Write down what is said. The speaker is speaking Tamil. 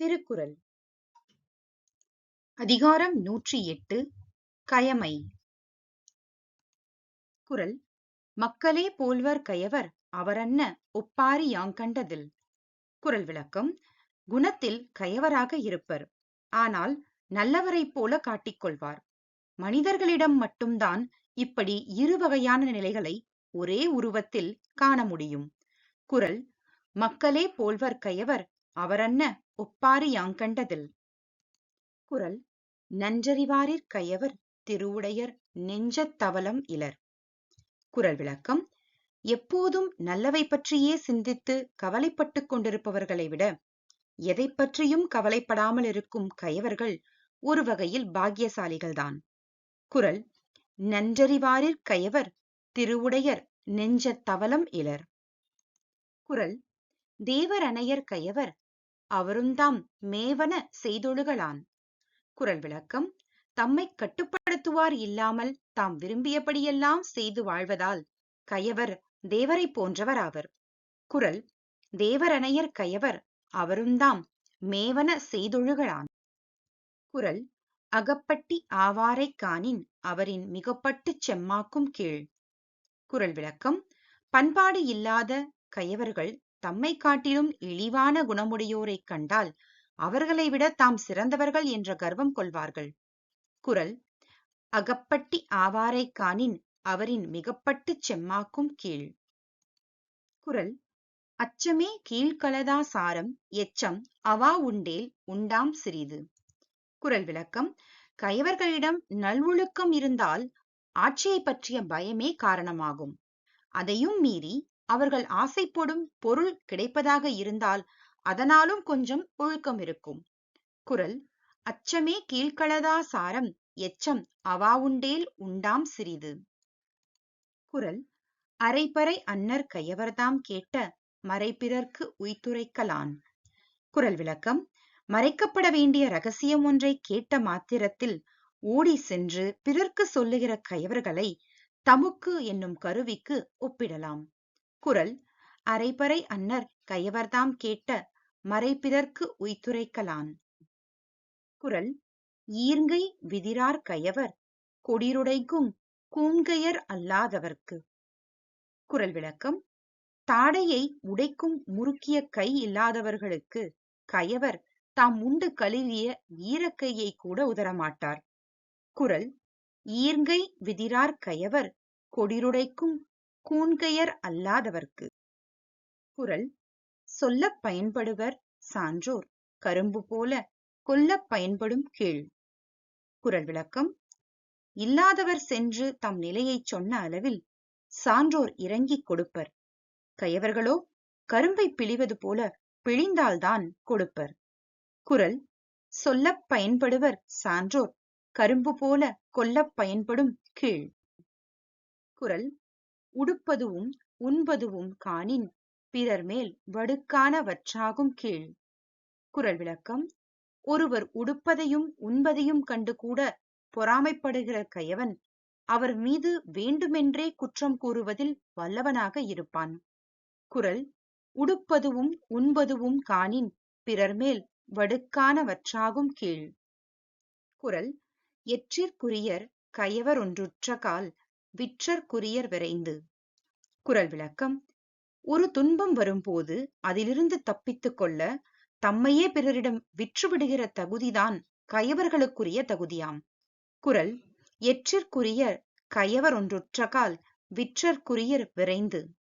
திருக்குறள். அதிகாரம் நூற்றி எட்டு கயமை. குரல் மக்களே போல்வர் கயவர் அவரன்ன ஒப்பாரி யாங்கண்டதில் குரல் விளக்கம் குணத்தில் கயவராக இருப்பர் ஆனால் நல்லவரைப் போல காட்டிக்கொள்வார் மனிதர்களிடம் மட்டும்தான் இப்படி இரு வகையான நிலைகளை ஒரே உருவத்தில் காண முடியும். குரல் மக்களே போல்வர் கயவர் அவரன்ன ஒப்பாரி யாங்கண்டதில். குறள் நன்றறிவாரிற் கயவர் திருவுடையர் நெஞ்சத் தவலம் இலர். குறள் விளக்கம் எப்போதும் நல்லவை பற்றியே சிந்தித்து கவலைப்பட்டுக் கொண்டிருப்பவர்களை விட எதை பற்றியும் கவலைப்படாமல் இருக்கும் கயவர்கள் ஒரு வகையில் பாக்கியசாலிகள்தான். குரல் நன்றறிவாரிற் கயவர் திருவுடையர் நெஞ்சத் தவலம் இலர். குரல் தேவரணையர் கயவர் அவருந்தாம் மேவன செய்தொழுகலான் குறள் விளக்கம் தம்மை கட்டுப்படுத்துவார் இல்லாமல் தாம் விரும்பியபடியெல்லாம் செய்து வாழ்வதால் கயவர் தேவரை போன்றவர் ஆவர். குறள் தேவரணையர் கயவர் அவருந்தாம் மேவன செய்தொழுகலான் குறள் அகப்பட்டி ஆவாரைக் காணின் அவரின் மிகப்பட்டுச் செம்மாக்கும் கீழ். குறள் விளக்கம் பண்பாடு இல்லாத கயவர்கள் தம்மை காட்டிலும் இழிவான குணமுடையோரைக் கண்டால் அவர்களை விட தாம் சிறந்தவர்கள் என்ற கர்வம் கொள்வார்கள். குரல் அகப்பட்டி ஆவாரைக் காணின் அவரின் மிகப்பட்டுச் செம்மாக்கும் கீழ். குரல் அச்சமே கீழ்கலதா சாரம் எச்சம் அவா உண்டேல் உண்டாம் சிறிது. குரல் விளக்கம் கயவர்களிடம் நல்வொழுக்கம் இருந்தால் ஆட்சியை பற்றிய பயமே காரணமாகும். அதையும் மீறி அவர்கள் ஆசைப்படும் பொருள் கிடைப்பதாக இருந்தால் அதனாலும் கொஞ்சம் ஒழுக்கம் இருக்கும். குரல் அச்சமே கீழ்களதா சாரம் எச்சம் அவாவுண்டேல் உண்டாம் சிறிது. குரல் அரைப்பறை அன்னர் கையவர்தாம் கேட்ட மறைப்பிறர்க்கு உய்துரைக்கலான் குரல் விளக்கம் மறைக்கப்பட வேண்டிய ரகசியம் ஒன்றை கேட்ட மாத்திரத்தில் ஓடி சென்று பிறர்க்கு சொல்லுகிற கயவர்களை தமுக்கு என்னும் கருவிக்கு ஒப்பிடலாம். குரல் அரைபறை அன்னர் கயவர்தாம் கேட்ட மறைப்பிறர்க்கு உய்த்துரைக்கலான் குரல் ஈர்ங்கை விதிரார் கயவர் கொடிருடைக்கும் கூண்கையர் அல்லாதவர்க்கு குரல் விளக்கம் தாடையை உடைக்கும் முறுக்கிய கை இல்லாதவர்களுக்கு கயவர் தாம் உண்டு கழுவிய ஈரக்கையை கூட உதரமாட்டார் குரல் ஈர்ங்கை விதிரார் கயவர் கொடிருடைக்கும் கூண்கையர் அல்லாதவர்க்கு. குறள் சொல்லப் பயன்படுவர் சான்றோர் கரும்பு போல கொல்லப் பயன்படும் கீழ் குறள் விளக்கம் இல்லாதவர் சென்று தம் நிலையைச் சொன்ன அளவில் சான்றோர் இறங்கிக் கொடுப்பர். கயவர்களோ கரும்பை பிழிவது போல பிழிந்தால்தான் கொடுப்பர். குறள் சொல்லப் பயன்படுவர் சான்றோர் கரும்பு போல கொல்லப் பயன்படும் கீழ் குறள் உடுப்பதுவும் உண்பதுவும் காணின் பிறர் மேல் வடுக்கானவற்றாகும் கீழ். குரல் விளக்கம் ஒருவர் உடுப்பதையும் உண்பதையும் கண்டு கூட பொறாமைப்படுகிற கயவன் அவர் மீது வேண்டுமென்றே குற்றம் கூறுவதில் வல்லவனாக இருப்பான். குரல் உடுப்பதுவும் உண்பதுவும் காணின் பிறர் மேல் வடுக்கானவற்றாகும் கீழ். குரல் எற்றிற்குரியர் கயவர் ஒன்றுற்ற கால் விற்றற்குரியர் விரைந்து. குரல் விளக்கம். ஒரு துன்பம் வரும்போது அதிலிருந்து தப்பித்துக் கொள்ள தம்மையே பிறரிடம் விற்றுவிடுகிற தகுதிதான் கயவர்களுக்குரிய தகுதியாம். குரல். எற்றிற்குரியர் கயவர் ஒன்றுற்றகால் விற்றற்குரியர் விரைந்து.